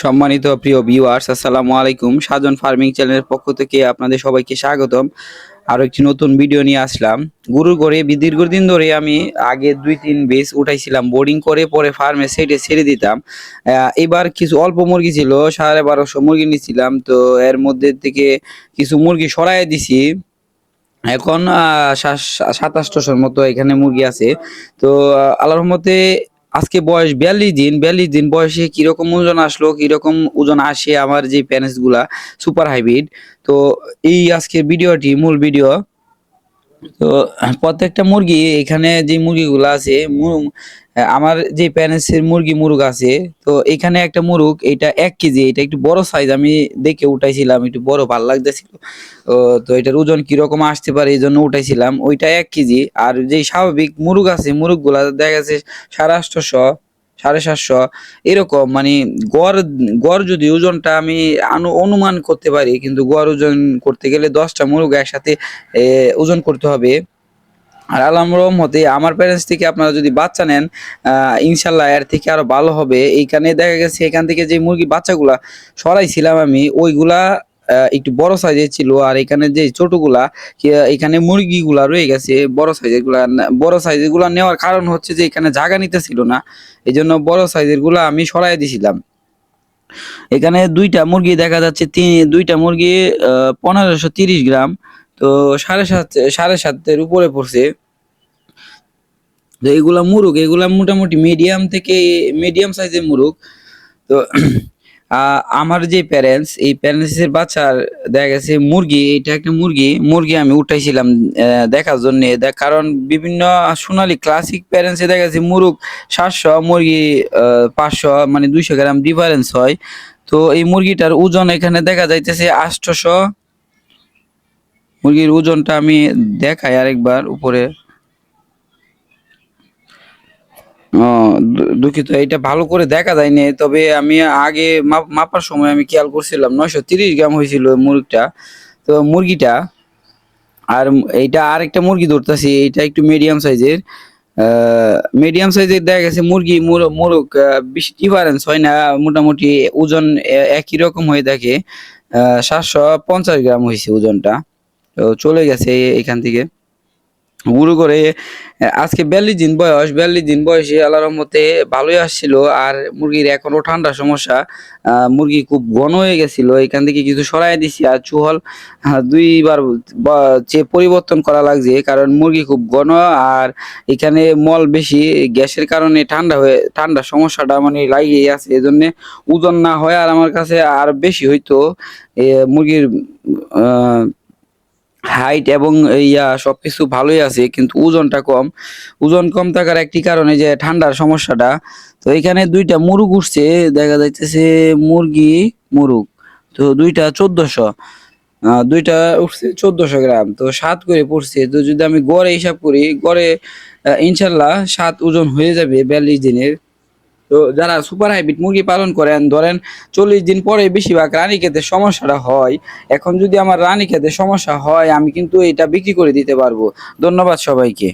সম্মানিত প্রিয় ভিউয়ার্স আসসালামু আলাইকুম। সাজন ফার্মিং চ্যানেলের পক্ষ থেকে আপনাদের সবাইকে স্বাগতম। আরও একটি নতুন ভিডিও নিয়ে আসলাম। গরুর করে দীর্ঘদিন ধরে আমি আগে দুই, তিন বেস উঠাইছিলাম। বোর্ডিং করে পরে ফার্মে সেটে ছেড়ে দিতাম। এবার কিছু অল্প মুরগি ছিল, সাড়ে বারোশো মুরগি নিয়েছিলাম। তো এর মধ্যে থেকে কিছু মুরগি সরাই দিছি। এখন সাতাশটোশোর মতো এখানে মুরগি আছে। তো আল্লাহর রহমতে আজকে বয়স বিয়াল্লিশ দিন বিয়াল্লিশ দিন বয়সে কীরকম ওজন আসলো, কীরকম ওজন আসে আমার যে প্যানেসগুলা সুপার হাইব্রিড তো এই আজকের ভিডিওটি মূল ভিডিও তো প্রত্যেকটা মুরগি এখানে যে মুরগিগুলো আছে আমার যে প্যানেসের মুরগি মুরগ আছে, তো এখানে একটা মুরগ, এটা এক কেজি, এটা একটু বড় সাইজ আমি দেখে উঠাইছিলাম, একটু বড় ভালো লাগতেছিল। তো এটার ওজন কীরকম আসতে পারে এই জন্য উঠাইছিলাম। ওইটা এক কেজি, আর যে স্বাভাবিক মুরগ আছে মুরগগুলা দেখা গেছে সাড়ে আটশোশো সাড়ে সাতশো, এরকম মানে গড় গড় যদি ওজনটা আমি অনুমান করতে পারি, কিন্তু গড় ওজন করতে গেলে দশটা মুরগ একসাথে ওজন করতে হবে। আর আল্লাহ রহমতে আমার প্যারেন্টস থেকে আপনারা যদি বাচ্চা নেন ইনশাল্লাহ এর থেকে আরও ভালো হবে। এইখানে দেখা গেছে, এখান থেকে যে মুরগি বাচ্চাগুলা সরাইছিলাম আমি, ওইগুলা একটু বড় সাইজের ছিল আর এখানে যে ছোটগুলা এখানে মুরগিগুলা রয়ে গেছে, বড় সাইজেরগুলা বড় সাইজেরগুলা নেওয়ার কারণ হচ্ছে যে এখানে জায়গা নিতে ছিল না এই জন্য বড় সাইজেরগুলা আমি সরাই দিছিলাম। এখানে দুইটা মুরগি দেখা যাচ্ছে, তিন, দুইটা মুরগি পনেরোশো তিরিশ গ্রাম, তো সাড়ে সাত, সাড়ে সাতের উপরে পড়ছে। তো এগুলা মুরগ এগুলা মোটামুটি মিডিয়াম থেকে মিডিয়াম সাইজের মুরগ তো আমার যে প্যারেন্টস এই প্যারেন্টসের বাচ্চার দেখা গেছে মুরগি এটা একটা মুরগি মুরগি আমি উঠাইছিলাম দেখার জন্য। কারণ বিভিন্ন সোনালী ক্লাসিক প্যারেন্টসে দেখা গেছে মুরগ সাতশো, মুরগি পাঁচশো মানে দুইশো গ্রাম ডিফারেন্স হয়। তো এই মুরগিটার ওজন এখানে দেখা যাইতেছে আটশোশো। মুরগির ওজনটা আমি দেখাই আরেকবার উপরে। দুঃখিত, এটা ভালো করে দেখা যায়নি। তবে আমি আগে মাপ- মাপার সময় আমি খেয়াল করছিলাম, নয়শো তিরিশ গ্রাম হয়েছিল মুরগিটা। তো মুরগিটা, আর ম- আর একটা মুরগি ধরতেছি এটা একটু মিডিয়াম সাইজের মিডিয়াম সাইজের দেখা গেছে মুরগি, মুর- মোরগ বেশি ডিফারেন্স হয় না, মোটামুটি ওজন একই রকম হয়ে থাকে। সাতশো পঞ্চাশ গ্রাম হয়েছে ওজনটা। তো চলে গেছে এখান থেকে। গুরু করে আজকে বিয়াল্লিশ দিন বয়স, বিয়াল্লিশ দিন বয়সে আল্লাহর মতে ভালোই আসছিল আর মুরগির এখনও ঠান্ডা সমস্যা। মুরগি খুব ঘন হয়ে গেছিল, এখান থেকে কিছু সরাই দিছি আর চুহল দুইবার যে পরিবর্তন করা লাগছে, কারণ মুরগি খুব ঘন আর এখানে মল বেশি, গ্যাসের কারণে ঠান্ডা হয়ে, ঠান্ডা সমস্যাটা মানে লাগিয়ে আছে, এজন্য ওজন না হয় আর আমার কাছে আর বেশি হইতো। মুরগির হাইট এবং ইয়া সবকিছু ভালোই আছে, কিন্তু ওজনটা কম। ওজন কম থাকার একটি কারণে যে ঠান্ডার সমস্যাটা। তো এখানে দুইটা মুরগ উঠছে, দেখা যাইতেছে মুরগি মুরগ তো দুইটা চোদ্দশো। দুইটা উঠছে চোদ্দশো গ্রাম। তো সাত করে পড়ছে। তো যদি আমি গড়ে হিসাব করি, গড়ে ইনশাল্লাহ সাত ওজন হয়ে যাবে বিয়াল্লিশ দিনের। তো যারা সুপার হাইব্রিড মুরগি পালন করেন, ধরেন চল্লিশ দিন পরে বেশিরভাগ রানী খেতে সমস্যাটা হয়। এখন যদি আমার রানী খেতে সমস্যা হয়, আমি কিন্তু এটা বিক্রি করে দিতে পারব। ধন্যবাদ সবাইকে।